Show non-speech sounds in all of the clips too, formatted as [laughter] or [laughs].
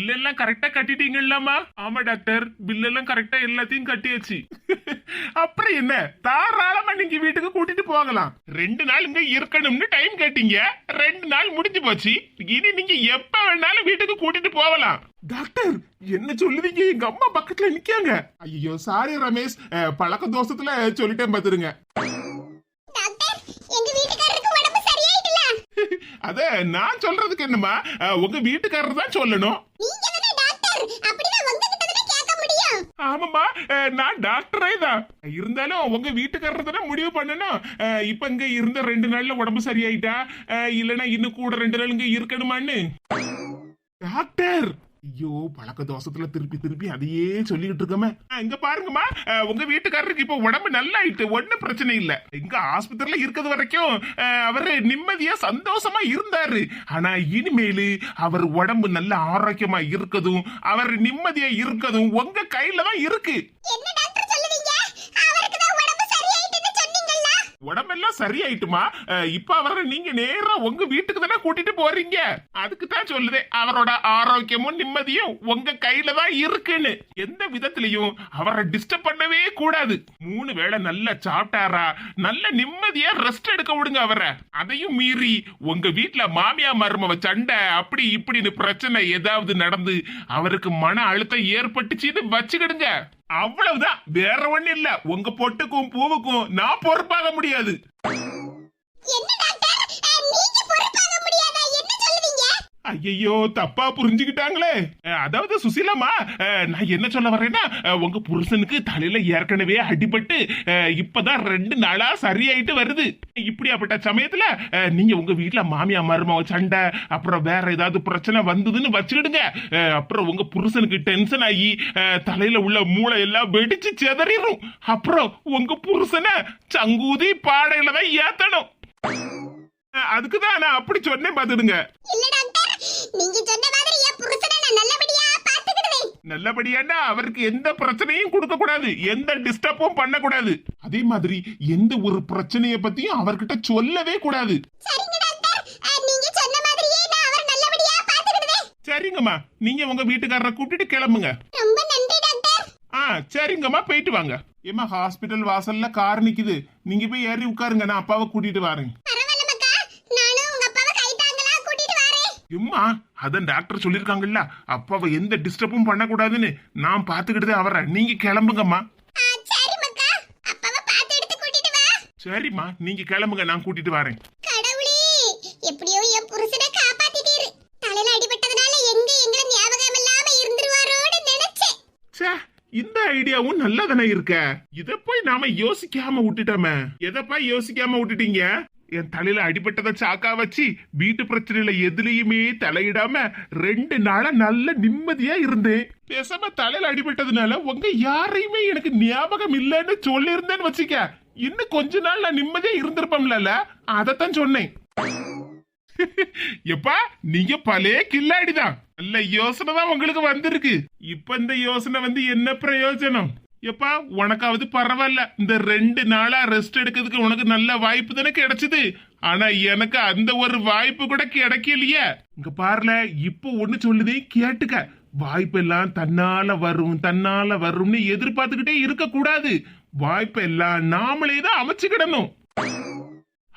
Bill எல்லாம் கரெக்டா கட்டிட்டீங்கல்லாமா ஆமா டாக்டர் பில் எல்லாம் கரெக்டா எல்லாத்தையும் கட்டியாச்சு. [laughs] அப்புறம் என்ன? தாராளமா நீங்க வீட்டுக்கு கூட்டிட்டு போகலாம். ரெண்டு நாள் இங்க இருக்கணும்னு டைம் கேட்டீங்க. ரெண்டு நாள் முடிஞ்சு போச்சு. இனி நீங்க எப்ப வேணாலும் வீட்டுக்கு கூட்டிட்டு போகலாம். டாக்டர் என்ன சொல்லுவீங்க? எங்க அம்மா பக்கத்துல நிக்காங்க ஐயோ சாரி ரமேஷ். பழக்க தோஷத்துல சொல்லிட்டேன் பாத்துருங்க டாக்டர் எங்க வீட்டுக்காரருக்கு உடம்பு சரியாயிட்டுல அத நான் சொல்றதுக்கு என்னமா உங்க வீட்டுக்காரர் தான் சொல்லணும். ஆமாமா நான் டாக்டரே தான். இருந்தாலும் உங்க வீட்டுக்காரர் தானே முடிவு பண்ணணும். இப்ப இங்க இருந்த ரெண்டு நாள்ல உடம்பு சரியாயிட்டா? இல்லனா இன்னும் கூட ரெண்டு நாள் இங்க இருக்கணுமான்னு. டாக்டர்! ஐயோ பழக்க தோஷத்துல திருப்பி திருப்பி அதையே சொல்லிட்டு இருக்கோமே. இங்க பாருங்கம்மா. உங்க வீட்டுக்காரருக்கு இப்ப உடம்பு நல்லா ஆயிட்டு ஒன்னும் பிரச்சனை இல்ல. இங்க ஆஸ்பத்திரியில இருக்கிறது வரைக்கும் அவரு நிம்மதியா சந்தோஷமா இருந்தாரு. ஆனா இனிமேலு அவர் உடம்பு நல்ல ஆரோக்கியமா இருக்கதும் அவர் நிம்மதியா இருக்கதும் உங்க கையில தான் இருக்கு. என்ன உடம்பெல்லாம் சரியாயிட்டுமா? இப்ப அவரை நீங்க நேரா உங்க வீட்டுக்கு தானே கூட்டிட்டு போறீங்க? அதுக்கு தான் சொல்லுதே அவரோட ஆரோக்கியமும் நிம்மதியும் உங்க கையில தான் இருக்குன்னு. எந்த விதத்திலையும் அவரை டிஸ்டர்ப் பண்ணவே கூடாது. மூணு வேளை நல்லா சாப்பிட்டாரா? நல்ல நிம்மதியா ரெஸ்ட் எடுக்க விடுங்க அவரை. அதையும் மீறி உங்க வீட்டுல மாமியா மருமவ சண்டை அப்படி இப்படின்னு பிரச்சனை ஏதாவது நடந்து அவருக்கு மன அழுத்தம் ஏற்பட்டுச்சுன்னு வச்சுக்கிடுங்க. அவ்வளவுதான். வேற ஒண்ணு இல்ல. உங்க பொட்டுக்கும் பூவுக்கும் நான் பொறுப்பாக முடியாது. ஐயோ தப்பா புரிஞ்சுக்கிட்டாங்களே. அதாவது சுசீலாமா நான் என்ன சொல்ல வரேன்னா உங்க புருஷனுக்கு தலையில ஏற்கனவே அடிபட்டு இப்பதான் ரெண்டு நாளா சரியாயிட்டு வருது. இப்படியாப்பட்ட சமயத்துல நீங்க உங்க வீட்டுல மாமியா மருமக சண்டை அப்புறம் வேற ஏதாவது பிரச்சனை வந்ததுன்னு வச்சுக்கிடுங்க. அப்புறம் உங்க புருஷனுக்கு டென்ஷன் ஆகி தலையில உள்ள மூளை எல்லாம் வெடிச்சு செதறிடும் அப்புறம் உங்க புருஷனை சங்கூதி பாடையில தான் ஏத்தணும். அதுக்குதான் நான் அப்படி சொன்னேன் பாத்துடுங்க இல்ல டாக்டர் நீங்க சொன்ன மாதிரி என் புருஷனை நான் நல்லபடியா பாத்துக்கிடுவேன் நல்லபடியானா அவருக்கு எந்த பிரச்சனையும் கொடுக்க கூடாது. எந்த டிஸ்டர்பும் பண்ண கூடாது அதே மாதிரி எந்த ஒரு பிரச்சனைய பத்தியும் அவர்கிட்ட சொல்லவே கூடாது. சரிங்க டாக்டர் அஹ், நீங்க சொன்ன மாதிரியே நான் அவரை நல்லபடியா பாத்துக்கிடுவேன் சரிங்கம்மா நீங்க உங்க வீட்டுக்காரரை கூட்டிட்டு கிளம்புங்க. ரொம்ப நன்றி டாக்டர். ஆ சரிங்கம்மா போயிட்டு வாங்க. ஏமா ஹாஸ்பிட்டல் வாசல்ல கார் நிக்குது. நீங்க போய் ஏறி உட்காருங்க நான் அப்பாவை கூட்டிட்டு வரேன் பரவாயில்ல மக்கா நானும் உங்க அப்பாவை கை தாங்களா கூட்டிட்டு வரேன் எம்மா அதான் டாக்டர் சொல்லிருக்காங்கல்ல. அப்பாவை எந்த டிஸ்டர்பும் பண்ணக்கூடாதுன்னு நான் பாத்துக்கிட்டு அவரை நீங்க கிளம்புங்கம்மா. சரிம்மா நீங்க கிளம்புங்க நான் கூட்டிட்டு வரேன். கடவுளே எப்படியோ என் புருஷனை காப்பாத்திட்டீரு. தலையில அடிபட்டதுனால எங்க எங்களை ஞாபகம் இல்லாம இருந்துருவாரோன்னு நினைச்சேன். ச்சே இந்த ஐடியாவும் நல்லதானே இருக்க. இத போய் நாம யோசிக்காம விட்டுட்டோமே. எதப்பா யோசிக்காம விட்டுட்டீங்க? என் தலையில அடிபட்டதை சாக்கா வச்சு வீட்டு பிரச்சனையில எதுலயுமே தலையிடாம ரெண்டு நாளா நல்ல நிம்மதியா இருந்தேன். பேசாம தலையில அடிபட்டதுனால உங்க யாரையுமே எனக்கு ஞாபகம் இல்லைன்னு சொல்லியிருந்தேன்னு வச்சுக்க. இன்னும் கொஞ்ச நாள் நான் நிம்மதியா இருந்திருப்போம்ல அதத்தான் சொன்னேன். எப்பா நீங்க பழைய கில்லாடிதான். நல்ல யோசனை தான் உங்களுக்கு வந்திருக்கு. இப்ப இந்த யோசனை வந்து என்ன பிரயோஜனம்? எப்பா உனக்காவது பரவாயில்ல. இந்த ரெண்டு நாளா ரெஸ்ட் எடுக்கிறதுக்கு உனக்கு நல்ல வாய்ப்பு தானே கிடைச்சது. ஆனா எனக்கு அந்த ஒரு வாய்ப்பு கூட கிடைக்கலையே. இங்க பாருல இப்போ ஒண்ணு சொல்லுதே கேட்டுக்க. வாய்ப்பெல்லாம் தன்னால வரும் தன்னால வரும்னு எதிர்பார்த்துக்கிட்டே இருக்க கூடாது வாய்ப்பெல்லாம் நாமளே தான் அமைச்சுக்கிடணும்.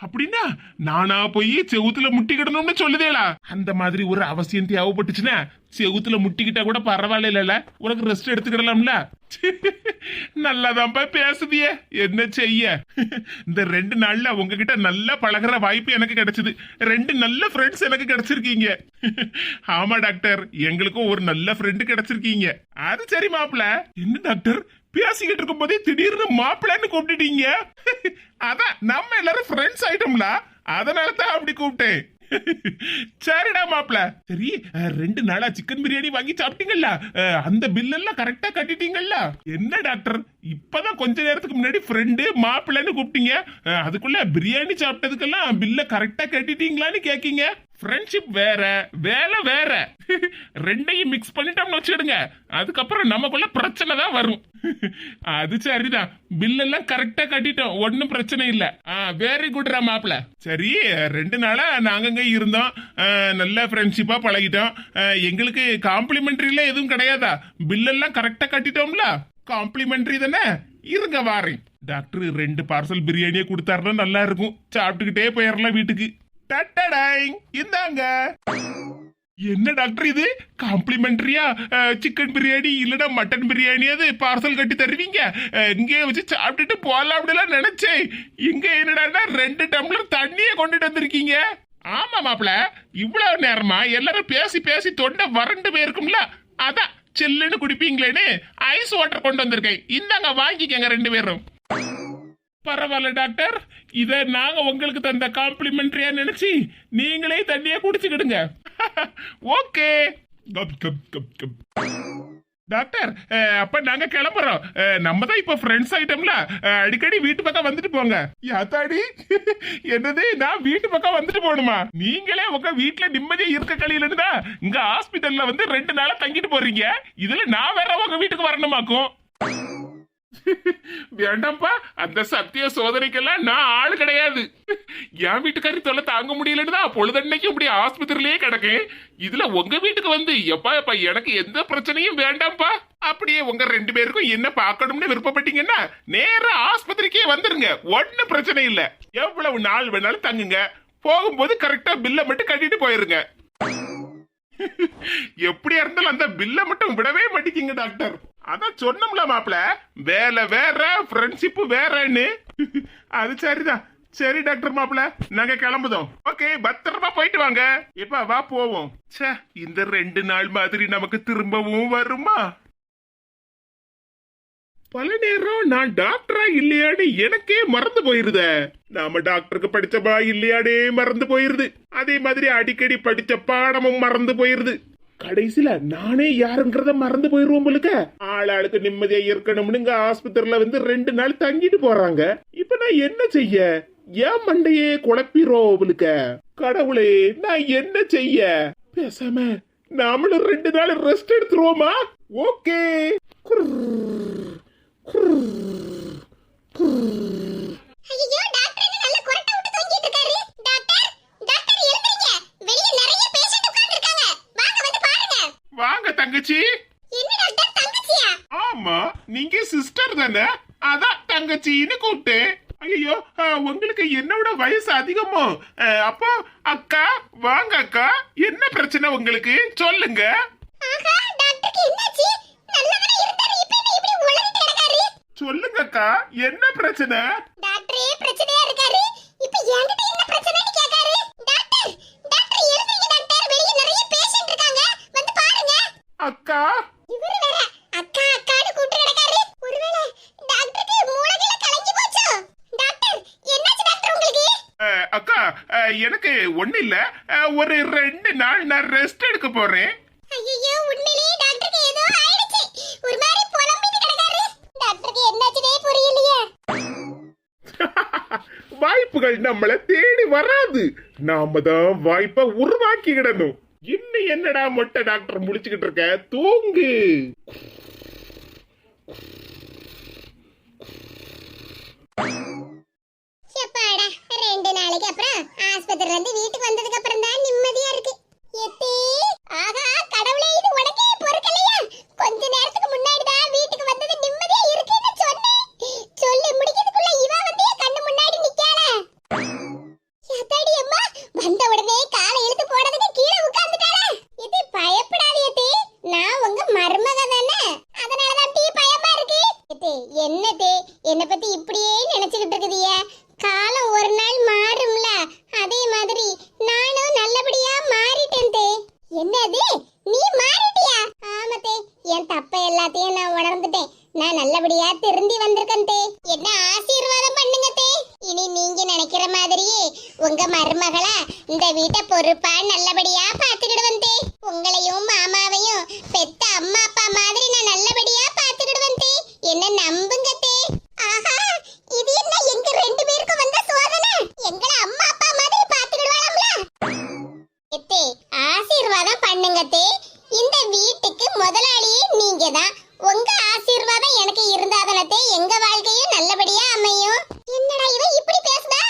அப்படின்னா நானா போய் செவுத்துல முட்டிக்கிடணும்னு சொல்லுதேலா அந்த மாதிரி ஒரு அவசியம் தேவைப்பட்டுச்சுன்னா செவுத்துல முட்டிக்கிட்டா கூட பரவாயில்ல உனக்கு ரெஸ்ட் எடுத்துக்கிடலாம்ல. நல்லாதான்ப்பா பேசுதியே. என்ன செய்ய? இந்த ரெண்டு நாள்ல உங்ககிட்ட நல்லா பழகுற வாய்ப்பு எனக்கு கிடைச்சது. ரெண்டு நல்ல ஃப்ரெண்ட்ஸ் எனக்கு கிடைச்சிருக்கீங்க. ஆமா டாக்டர். எங்களுக்கும் ஒரு நல்ல ஃப்ரெண்டு கிடைச்சிருக்கீங்க. அது சரி மாப்பிள என்ன டாக்டர்? பேசிக்கிட்டு இருக்கும் போதே திடீர்னு மாப்பிள்ளைன்னு கூப்பிட்டுட்டீங்க. அதான் நம்ம எல்லாரும் ஃப்ரெண்ட்ஸ் ஆயிட்டோம்ல. அதனால தான் அப்படி கூப்பிட்டேன். சரிடா மாப்பிள சரி ரெண்டு நாளா சிக்கன் பிரியாணி வாங்கி சாப்பிட்டீங்கல்ல. அந்த பில் எல்லாம் கரெக்டா கட்டிட்டீங்கல்ல. என்ன டாக்டர்? இப்பதான் கொஞ்ச நேரத்துக்கு முன்னாடி ஃப்ரெண்டு மாப்பிள்ளைன்னு கூப்பிட்டீங்க. அதுக்குள்ள பிரியாணி சாப்பிட்டதுக்கெல்லாம் பில்ல கரெக்டா கட்டிட்டீங்களான்னு கேக்கீங்க. ஃப்ரெண்ட்ஷிப் வேற வேலை வேற. ரெண்டையும் மிக்ஸ் பண்ணிட்டோம்னு வச்சுடுங்க அதுக்கப்புறம் நமக்குள்ள பிரச்சனை தான் வரும். அது சரிதான். பில் எல்லாம் கரெக்டா கட்டிட்டோம். ஒன்னும் பிரச்சனை இல்ல. வெரி குட் மாப்ள சரி ரெண்டு நாளா நாங்க இங்க இருந்தோம். நல்ல ஃப்ரெண்ட்ஷிப்பா பழகிட்டோம். எங்களுக்கு காம்ப்ளிமெண்ட்ரில எதுவும் கிடையாதா? பில் எல்லாம் கரெக்டா கட்டிட்டோம்ல? காம்ப்ளிமெண்ட்ரி தானே? இருங்க வாரேன். டாக்டர் ரெண்டு பார்சல் பிரியாணியே கொடுத்தாருன்னா நல்லா இருக்கும். சாப்பிட்டுக்கிட்டே போயிடலாம் வீட்டுக்கு. டட்டடாய் இந்தாங்க. என்ன டாக்டர் இது? காம்ப்ளிமெண்டரியா? சிக்கன் பிரியாணி இல்லைன்னா மட்டன் பிரியாணியாவது பார்சல் கட்டி தருவீங்க? இங்கேயே இங்கே வச்சு சாப்பிட்டுட்டு போகலாம் அப்படிலாம் நினைச்சேன். இங்க என்னடான்னா ரெண்டு டம்ளர் தண்ணியை கொண்டுட்டு வந்திருக்கீங்க. ஆமா மாப்பிள இவ்வளவு நேரமா எல்லாரும் பேசி பேசி தொண்டை வறண்டு போயிருக்கும்ல? அதான் சில்லுன்னு குடிப்பீங்களேன்னு ஐஸ் வாட்டர் கொண்டு வந்திருக்கேன். இந்தாங்க வாங்கிக்கங்க ரெண்டு பேரும். பரவாயில்ல டாக்டர். இத நாங்க உங்களுக்கு தந்த காம்ப்ளிமெண்ட்ரியா நினைச்சு நீங்களே தண்ணியா குடிச்சுக்கிடுங்க. [laughs] Okay. Cup cup cup cup. Doctor அப்ப நாங்க கிளம்புறோம். நம்ம தான் இப்ப ஃப்ரெண்ட்ஸ் ஆயிட்டோம்ல அஹ், அடிக்கடி வீட்டு பக்கம் வந்துட்டு போங்க. யாத்தாடி [laughs] என்னது நான் வீட்டு பக்கம் வந்துட்டு போகணுமா? நீங்களே உங்க வீட்டுல நிம்மதியா இருக்க கழியிலன்னு இங்க ஹாஸ்பிட்டல்ல வந்து ரெண்டு நாளா தங்கிட்டு போறீங்க. இதுல நான் வேற உங்க வீட்டுக்கு வரணுமாக்கும்? வேண்டாம்ப்பா அந்த சத்திய சோதனைக்கெல்லாம் நான் ஆள் கிடையாது. என் வீட்டுக்காரி தொல்லை தாங்க முடியலன்னு தான் பொழுதன்னைக்கு இப்படி ஆஸ்பத்திரியிலேயே கிடக்கேன். இதுல உங்க வீட்டுக்கு வந்து எப்பா எப்பா எனக்கு எந்த பிரச்சனையும் வேண்டாம்ப்பா. அப்படியே உங்க ரெண்டு பேருக்கும் என்ன பார்க்கணும்னு விருப்பப்பட்டீங்கன்னா நேர ஆஸ்பத்திரிக்கே வந்துருங்க. ஒன்னும் பிரச்சனை இல்ல. எவ்வளவு நாள் வேணாலும் தங்குங்க. போகும்போது கரெக்டா பில்லை மட்டும் கட்டிட்டு போயிருங்க. எப்படியா இருந்தாலும் அந்த பில்ல மட்டும் விடவே மாட்டேங்கிங்க டாக்டர் அதான் சொன்னோம்ல மாப்ள வேலை வேற ஃப்ரெண்ட்ஷிப் வேறன்னு. அது சரிதான். சரி டாக்டர் மாப்ள நாங்க கிளம்புதோம். ஓகே பத்திரமா போயிட்டு வாங்க. இப்ப வா போவோம். ச்சே இந்த ரெண்டு நாள் மாதிரி நமக்கு திரும்பவும் வருமா? பல நேரம் நான் டாக்டரா இல்லையான்னு எனக்கே மறந்து போயிருத. நாம டாக்டருக்கு படிச்சப்பா இல்லையாடே மறந்து போயிருது. அதே மாதிரி அடிக்கடி படிச்ச பாடமும் மறந்து போயிருது. கடைசியில நானே யாருங்கிறத மறந்து போயிருவோம் போலுக்க. ஆளாளுக்கு நிம்மதியா இருக்கணும்னு இங்க ஆஸ்பத்திரியில வந்து ரெண்டு நாள் தங்கிட்டு போறாங்க. இப்ப நான் என்ன செய்ய? ஏன் மண்டையே குழப்பிரோ அவளுக்க கடவுளே நான் என்ன செய்ய? பேசாம நாமளும் ரெண்டு நாள் ரெஸ்ட் எடுத்துருவோமா? ஓகே. ஐயோ டாக்டர் என்ன நல்ல குரட்டை விட்டு தொங்கிட்டு இருக்காரு டாக்டர் டாக்டர் எழுந்திருங்க வெளிய நிறைய பேஷண்ட் உட்கார்ந்து இருக்காங்க வாங்க வந்து பாருங்க வாங்க தங்கச்சி என்ன டாக்டர் தங்கச்சியா ஆமா நீங்க சிஸ்டர் தானே அதான் தங்கச்சின்னு கூப்பிட்டேன் ஐயோ உங்களுக்கு என்னோட வயசு அதிகமோ? அப்போ அக்கா வாங்க அக்கா. என்ன பிரச்சனை உங்களுக்கு? சொல்லுங்க. சொல்லுங்க அக்கா. என்ன பிரச்சனை? டாக்டரே பிரச்சனையா இருக்காரு. இப்போ என்கிட்ட என்ன பிரச்சனைன்னு கேட்காரு டாக்டர் டாக்டர் எழுந்திருங்க டாக்டர் வெளிய நிறைய பேஷண்ட் இருக்காங்க வந்து பாருங்க அக்கா இவரு வேற அக்கா அக்கான்னு கூப்பிட்டு நடக்காரு ஒருவேளை டாக்டருக்கு மூளைகளை கலங்கி போச்சோ டாக்டர் என்னாச்சு டாக்டர் உங்களுக்கு அஹ், அக்கா அஹ், எனக்கு ஒண்ணு இல்ல. ஒரு ரெண்டு நாள் நான் ரெஸ்ட் எடுக்க போறேன். ஐயோ உண்மையிலேயே டாக்டருக்கு ஏதோ ஆயிடுச்சு. ஒரு மாதிரி புலம்பிட்டு கிடக்காரு. டாக்டருக்கு என்னாச்சுனே புரியலையே. [laughs] வாய்ப்புகள் நம்மள தேடி வராது. நாம தான் வாய்ப்பை உருவாக்கிக்கிடணும். இன்னும் என்னடா மொட்டை டாக்டர் முடிச்சுக்கிட்டு இருக்க? தூங்கு. எப்பாடா ரெண்டு நாளைக்கு அப்புறம் ஆஸ்பத்திரில இருந்து வீட்டுக்கு வந்ததுக்கு அப்புறம் தான் நிம்மதியா இருக்கு. எத்தே. ஆகா கடவுளே இது உனக்கே பொறுக்கலையா? கொஞ்ச நேரத்துக்கு முன்னாடி தான் வீட்டுக்கு வந்தது நிம்மதியா இருக்குன்னு சொன்னேன். சொல்லி முடிக்கிறதுக்குள்ள இவ வந்து கண்ணு முன்னாடி நிக்காளே. யாத்தாடி அம்மா? வந்த உடனே காலை இழுத்து போடுறதுக்கு கீழே உட்கார்ந்துட்டாளே. இது பயப்படாது எத்தே. நான் உங்க மருமக தானே. அதனாலதான் டீ பயமா இருக்கு. எத்தே என்ன தே? என்ன பத்தி இப்படியே நினைச்சுக்கிட்டு இருக்குதிய காலம் ஒரு நாள் மாறும்ல அதே மாதிரி நானும் நல்லபடியா மாறிட்டேன் தே என்னது நீ மாறிட்டியா ஆமா தே என் தப்ப எல்லாத்தையும் நான் உணர்ந்துட்டேன் நான் நல்லபடியா திருந்தி வந்திருக்கேன் தே என்ன ஆசீர்வாதம் பண்ணுங்க தே இனி நீங்க நினைக்கிற மாதிரியே உங்க மருமகளா இந்த வீட்டை பொறுப்பா நல்லபடியா பாத்துக்கிடுவேன் வந்தே. உங்களையும் மாமாவையும் பெத்த அம்மா அப்பா மாதிரி நான் நல்லபடியா பாத்துக்கிடுவேன் வந்தே. என்ன நம்புங்க தே. ஆஹா இது என்ன எங்க ரெண்டு பேருக்கும் வந்த சோதனை? எங்களை அம்மா அப்பா மாதிரி பாத்துக்கிடுவாங்களா எத்தே ஆசீர்வாதம் பண்ணுங்க தே. இந்த வீட்டுக்கு முதலாளியே நீங்க தான் உங்க ஆசீர்வாதம் எனக்கு இருந்தாதனத்தே எங்க வாழ்க்கை நல்லபடியா அமையும் என்னடா இவ இப்படி பேசுதா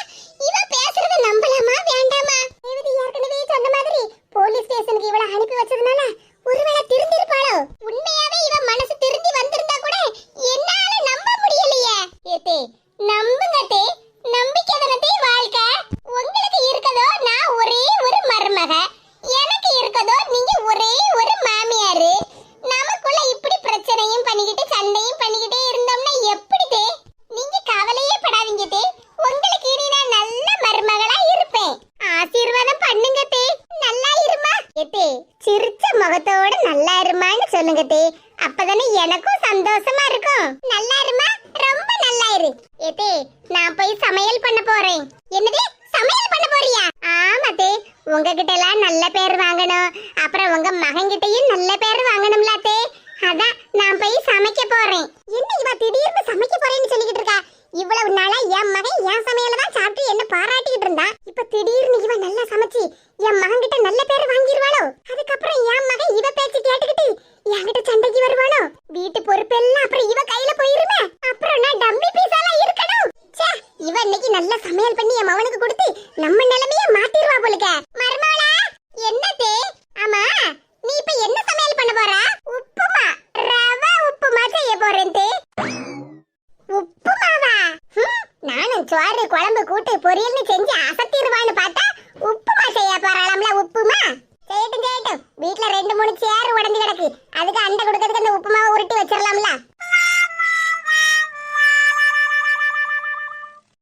இவ பேசுறத நம்பலாமா வேண்டாமா ரேவதி ஏற்கனவே சொன்ன மாதிரி போலீஸ் ஸ்டேஷனுக்கு இவள அனுப்பி வச்சதுனால ஒருவேளை திருந்திருப்பாளோ உண்மையாவே இவ மனசு திருந்தி வந்திருந்தா கூட என்னால நம்ப முடியலையே ஏத்தே நம்புங்க தே நம்பிக்கை தானே வாழ்க்கை உங்களுக்கு இருக்கதோ நான் ஒரே ஒரு மருமக எனக்கு இருக்கதோ நீங்க ஒரே ஒரு மாமியாரு நமக்குள்ள இப்படி பிரச்சனையும் பண்ணிக்கிட்டு சண்டையும் பண்ணிக்கிட்டே இருந்தோம்னா எப்படி தே நீங்க கவலையே படாதீங்க தே உங்களுக்கு இனி நான் நல்ல மருமகளா இருப்பேன் ஆசீர்வாதம் பண்ணுங்க தே நல்லா இருமா ஏத்தே சிரிச்ச முகத்தோட நல்லா இருமான்னு சொல்லுங்க தே அப்பதானே எனக்கும் சந்தோஷமா இருக்கும். நல்லா இருமா ரொம்ப நல்லா இரு ஏத்தே நான் போய் சமையல் பண்ண போறேன். என்னது? சமையல் பண்ண போறியா? ஆமா உங்ககிட்ட எல்லாம் நல்ல பேர் வாங்கணும். அப்புறம் உங்க மகன்கிட்டயும் நல்ல பேர் வாங்கணும்ல தே அதான் நான் போய் சமைக்க போறேன். என்ன இவ திடீர்னு சமைக்க போறேன்னு சொல்லிக்கிட்டு இருக்கா? இவ்வளவு நாளா என் மகன் என் சமையல தான் சாப்பிட்டு என்ன பாராட்டிக்கிட்டு இருந்தா. இப்ப திடீர்னு இவன் நல்லா சமைச்சு என் மகன் கிட்ட சோறு குழம்பு கூட்டு பொரியல்னு செஞ்சு அசத்திடுவான்னு பார்த்தா உப்புமா செய்ய போறாளாம்ல உப்புமா? செய்யட்டும் செய்யட்டும். வீட்டுல ரெண்டு மூணு சேர் உடஞ்சு கிடக்கு. அதுக்கு அண்டை கொடுக்க அந்த